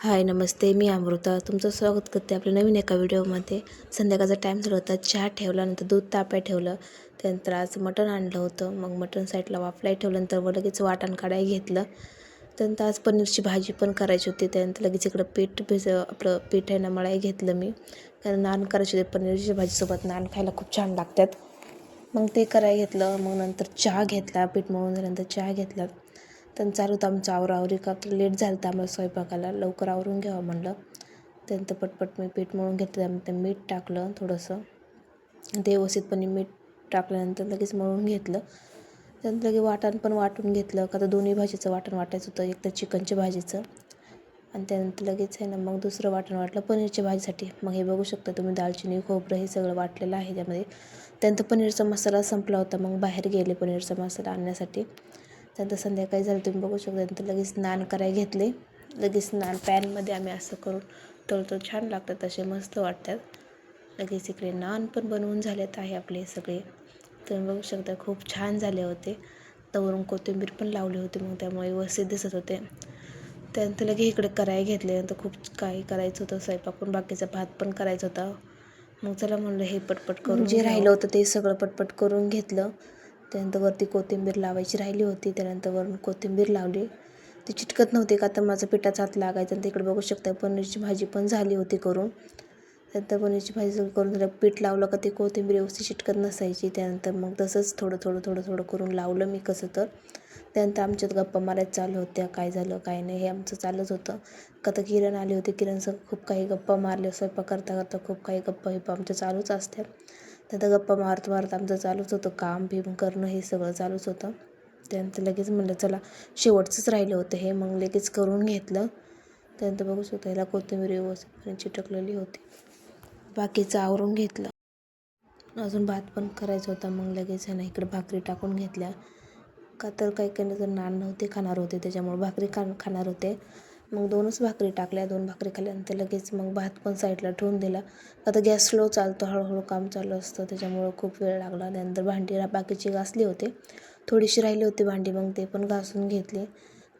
हाय नमस्ते मी अमृता. तुमचं स्वागत करते आपल्या नवीन एका व्हिडिओमध्ये. संध्याकाळचा टाईम झाला होता चहा ठेवला नंतर दूध तापाय ठेवलं त्यानंतर आज मटण आणलं होतं. मग मटण साईडला वाफलाय ठेवल्यानंतर व लगेच वाटण काढाय घेतलं. त्यानंतर आज पनीरची भाजी पण करायची होती. त्यानंतर लगेच इकडं पीठ भिज आपलं पीठ आहे ना मळाई घेतलं मी. कारण नान करायची होती पनीरची भाजीसोबत नान खायला खूप छान लागतात. मग ते करायला घेतलं मग नंतर चहा घेतला पीठ मळून झाल्यानंतर चहा घेतला. त्यांचं चालू होतं आमचं आवरावरी का लेट झालं होतं आम्हाला स्वयंपाकाला लवकर आवरून घ्यावं म्हणलं. त्यानंतर पटपट मी पीठ मळून घेतलं त्यामध्ये मीठ टाकलं थोडंसं. ते व्यवस्थितपणे मीठ टाकल्यानंतर लगेच मळून घेतलं. त्यानंतर लगे वाटण पण वाटून घेतलं का तर दोन्ही भाजीचं वाटण वाटायचं होतं एक तर चिकनच्या भाजीचं. आणि त्यानंतर लगेच आहे ना मग दुसरं वाटण वाटलं पनीरच्या भाजीसाठी. मग हे बघू शकता तुम्ही दालचिनी खोबरं हे सगळं वाटलेलं आहे त्यामध्ये. त्यानंतर पनीरचा मसाला संपला होता मग बाहेर गेले पनीरचा मसाला आणण्यासाठी. त्यानंतर संध्याकाळी झालं तुम्ही बघू शकता नंतर लगेच नान करायला घेतले. लगेच नान पॅनमध्ये आम्ही असं करून तळतो. छान लागतात तसे मस्त वाटतात. लगेच इकडे नान पण बनवून झालेत आहे आपले सगळे. तुम्ही बघू शकता खूप छान झाले होते. तवरून कोथिंबीर पण लावली होती मग त्यामुळे व्यवस्थित दिसत होते. त्यानंतर लगे इकडे करायला घेतले. नंतर खूप काही करायचं होतं स्वयंपाक पण बाकीचा भात पण करायचा होता. मग चला म्हणलं हे पटपट करून जे राहिलं होतं ते सगळं पटपट करून घेतलं. त्यानंतर वरती कोथिंबीर लावायची राहिली होती. त्यानंतर वरून कोथिंबीर लावली. ती चिटकत नव्हती का तर माझा पिठाचा हात लागायचा आणि तिकडे बघू शकता पनीरची भाजी पण झाली होती करून. त्यानंतर पनीरची भाजी करून झालं पीठ लावलं का ते कोथिंबीर व्यवस्थित चिटकत नसायची. त्यानंतर मग तसंच थोडं थोडं थोडं थोडं करून लावलं मी कसं तर. त्यानंतर आमच्यात गप्पा मारायला चालू होत्या. काय झालं काय नाही हे आमचं चालूच होतं. का तर किरण आली होती. किरणसह खूप काही गप्पा मारले स्वयंपाक करता करता खूप काही गप्पा हिप्पा आमच्या चालूच असतात त्यानंतर गप्पा मारत मारत आमचं चालूच होतं काम बिम करणं हे सगळं चालूच होतं. त्यानंतर लगेच म्हणलं चला शेवटचंच राहिलं होतं हे. मग लगेच करून घेतलं. त्यानंतर बघू शकता ह्याला कोथिंबीर व्यवस्थितपणे चिटकलेली होती. बाकीचं आवरून घेतलं. अजून भात पण करायचा होता. मग लगेच ह्यानं इकडे भाकरी टाकून घेतल्या. का तर काही काही जर नान नव्हते खाणार होते त्याच्यामुळे भाकरी खा खाणार होते. मग दोनच भाकरी टाकल्या. दोन भाकरी खाल्ल्यानंतर लगेच मग भात पण साईडला ठेवून दिला. आता गॅस स्लो चालतो. हळूहळू काम चालू असतं. त्याच्यामुळं खूप वेळ लागला. त्यानंतर भांडी बाकीची घासली होते. थोडीशी राहिली होती भांडी. मग ते पण घासून घेतली.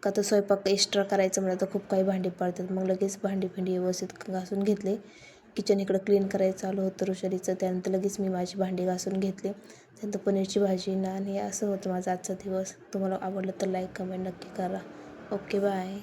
का तर स्वयंपाक एक्स्ट्रा करायचं म्हणलं तर खूप काही भांडी पडतात. मग लगेच भांडी फिंडी व्यवस्थित घासून घेतले. किचन इकडं क्लीन करायचं चालू होतं ऋषरीचं. त्यानंतर लगेच मी माझी भांडी घासून घेतले. त्यानंतर पनीरची भाजी नान हे असं होतं माझा आजचा दिवस. तुम्हाला आवडलं तर लाईक कमेंट नक्की करा. Okay bye